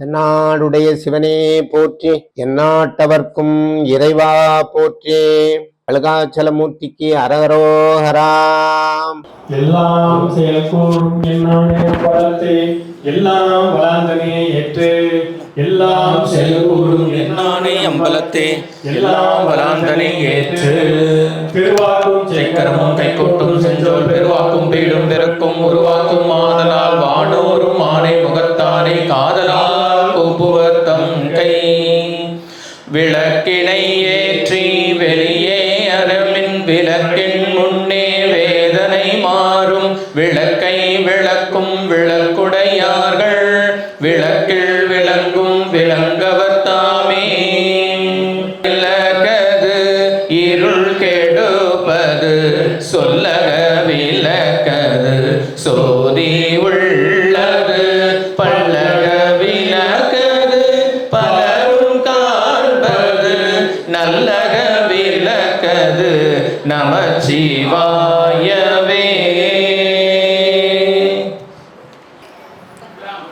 தென்னாடுடைய சிவனே போற்றி எந்நாட்டவர்க்கும் இறைவா போற்றி. அழகாச்சலமூர்த்திக்கு அரகரோகராம் எல்லாம் செயல்கூறும் என்னுடைய எல்லாம் வளர்ந்தனே ஏற்று. எல்லாம் செயல்கூறும் என்னானே அம்பலத்தே எல்லாம் வராந்தனை ஏற்று. திருவாக்கும் சக்கரமும் கைகொட்டும் செஞ்சோல் பெருவாக்கும் பீடும் பிறக்கும் உருவாக்கும் ஆதலால் வானோரும் ஆணை முகத்தானே காதலால் புவத்தம் கை. விளக்கினை ஏற்றி வெளியே அருளின் விளக்கின் முன்னே வேதனை மாறும். விளக்கை விளக்கும் விளக்குடையார்கள். விளக்கில் விளங்கும் விளங்கவர் தாமே. விளக்கது இருள் கெடுப்பது சொல்லக விளக்கது சோதி உள்ளது நமச்சிவாயவே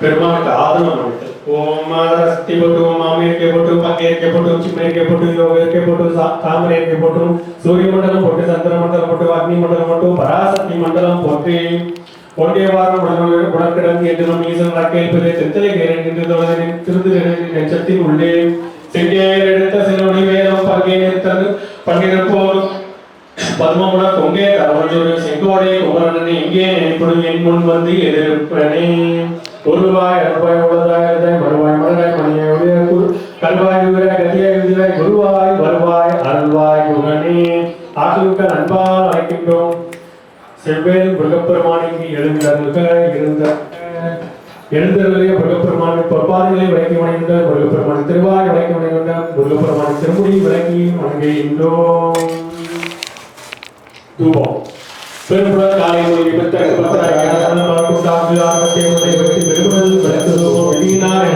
பெருமாளுக்கு ஆதரவு ஓம் மாதரஸ்தி போட்டு மாமியர்க்கே போட்டு பங்கையர்க்கே போட்டு சிம்மரிக்கே போட்டு யோகர்க்கே போட்டு தாமரையர்க்கே போட்டு சூரிய மண்டலம் போட்டு சந்திர மண்டலம் போட்டு அக்னி மண்டலம் போட்டு பராசக்தி மண்டலம் போட்டு ஒன்றியவாரம் உடல் உடற்கிடங்கு என்று நம் ஈசன் வழக்கேற்பது தெத்தலை கேரன் என்று தொடரின் திருந்து நெச்சத்தின் உள்ளே. செங்கேர் எடுத்த சிலவடி வேதம் பங்கை நிறுத்தது. பத்மமுட கொங்கே கரவஞ்சோடு செங்கோடை குமரனனை இங்கே நினைப்படும் என் முன் வந்து எதிர்ப்பனே. ஒருவாய் அறுபாய் உள்ளதாய் இருந்தாய் மறுவாய் மலராய் மணியாய் உதய கல்வாய் உயர கதியாய் உதிராய் குருவாய் வருவாய் அருள்வாய் குகனே ஆற்றுக்க நண்பால் அழைக்கின்றோம். செவ்வேறு முருகப்பெருமானிக்கு எழுந்தார்கள் இருந்த எழுந்தருளிய முருகப்பெருமான் பொற்பாதிகளை விளக்கி வணங்குகின்ற முருகப்பெருமான் திருவாய் விளக்கி வணங்குகின்ற முருகப்பெருமான் திருமுடி விளக்கி வணங்குகின்றோம். ரூபாய். வெற்றி பெருமுதல் விளக்கு தூபம். வெளியினார்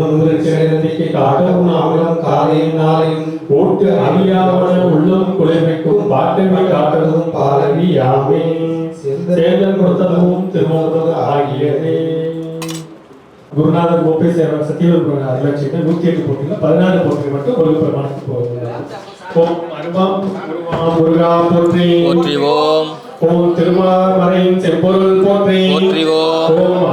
வந்து சிறந்திக்கு காட்டவும் ஆகலம் காலையும் நாளையும் ஓட்டு அறியாவன உள்ளம் குளிர்விக்கும் பாட்டமை காட்டதும் பாலவி யாமே சேதம் கொடுத்ததும் திருமணம் ஆகியதே குருநாதர் கோபி சேவன் சத்தியவர் அருளட்சிட்டு நூத்தி எட்டு போட்டியில பதினாறு போட்டி மட்டும் ஒரு பிரமாணத்துக்கு போகுது ஓம் அருமாம் குருமாம் முருகா போற்றி. போற்றி ஓம். ஓம் திருமாமறையின் செம்பொருள் போற்றி ஓம்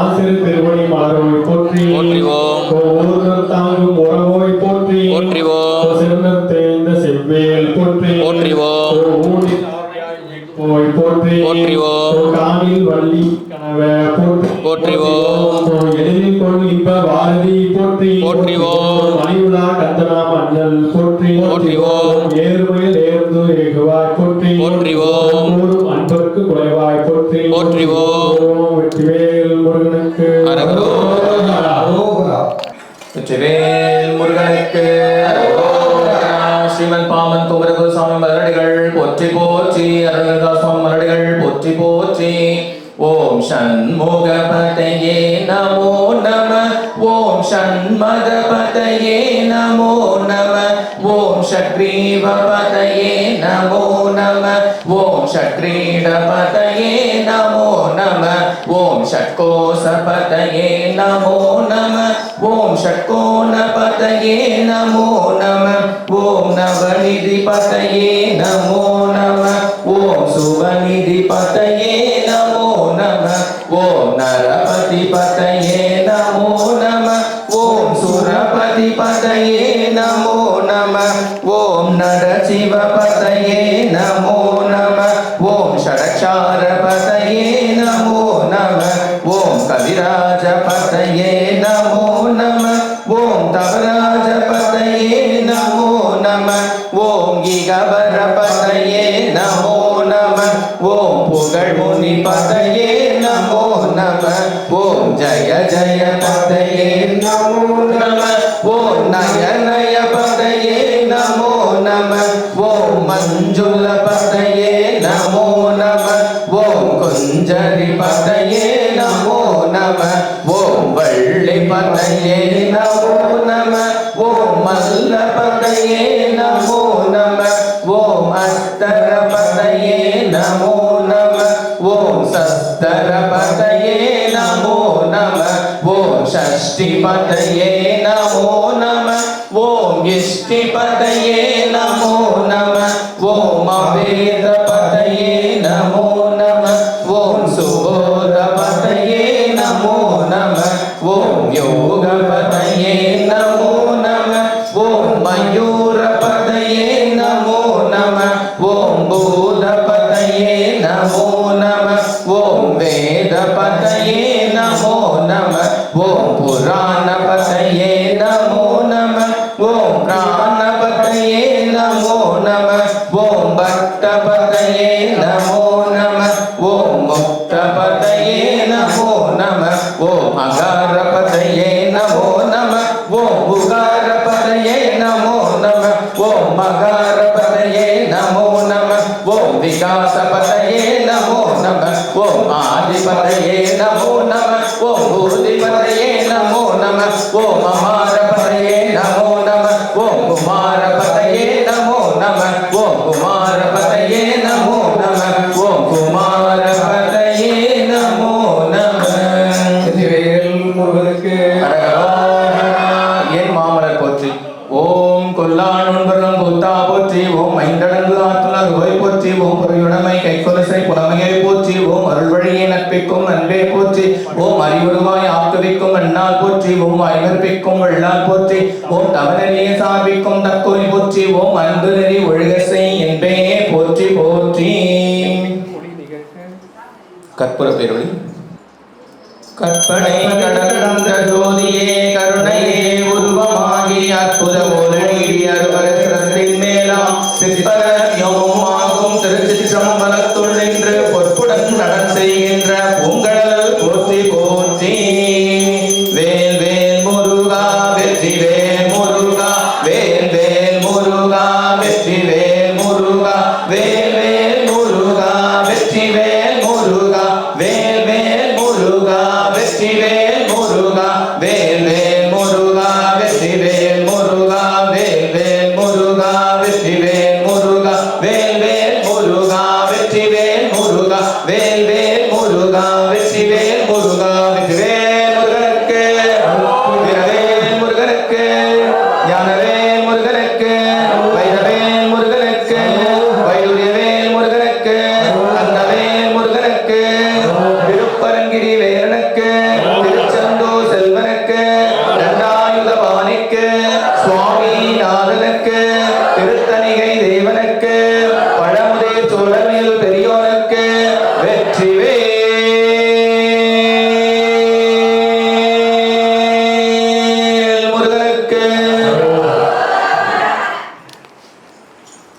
ஆசிறு திருவடி மாறோய் போற்றி. போற்றி ஓம் ஓம் ஊர்தல் தாங்கும் உறவோய் போற்றி. போற்றி ஓம் ஓம் சிறந்தம் தேய்ந்த செவ்வேல் போற்றி. போற்றி ஓம் ஓம் ஊழி தாவியாய் மீட்போய் போற்றி. போற்றி ஓம் ஓம் காணில் வள்ளி கனவ போற்றி. கொள் இன்ப பாரதி போற்றி. போற்றி ஓம் மணிவுலா கந்தனா போற்றி போற்றி அருள்தா சுவாமி போற்றி போற்றி. ஓம் சண்முக பதையே நமோ நம. ஓம் சண்மத பதையே நமோ நம. ஓம் ஷக்ரீவபதயே நமோ நம. ஓம் ஷக்ரீடபதயே நமோ நம. ஓம் ஷட்கோச பதையே நமோ நம. ஓம் ஷட்கோண பதையே நமோ நம. ஓம் நவநிதி பதையே புகழ்முனி பதையே நமோ நம. ஓம் ஜய ஜய பதையே நமோ நம. ஓம் நய நய பதையே நமோ நம. ஓம் மஞ்சுள பதையே நமோ நம. ஓம் குஞ்சரி பதையே நமோ நம. ஓம் வள்ளி பதையே நமோ நம. ஓம் மல்ல ஓம் ஷஷ்டி பதையே நமோ நம ஓம் மகார பதையே நமோ நம ஓம் விகாச பதையே நமோ நம ஓம் ஆதி பதையே நமோ நம ஓம் பூதி கைக்கொலசை புலமையை போற்றி ஓம் அருள்வழியை நட்பிக்கும் அன்பே போற்றி ஓம் அறிவுருவாய் ஆக்குவிக்கும் அண்ணால் போற்றி ஓம் ஐவர்ப்பிக்கும் வெள்ளால் போற்றி ஓம் தவநெறியை சார்பிக்கும் தக்கோய் போற்றி ஓம் அன்பு நெறி ஒழுகசை என்பே போற்றி போற்றி. கற்பூர பேரொழி. கற்பனை கடந்த ஜோதியே கருணையே உருவமாகி அற்புத ஒளி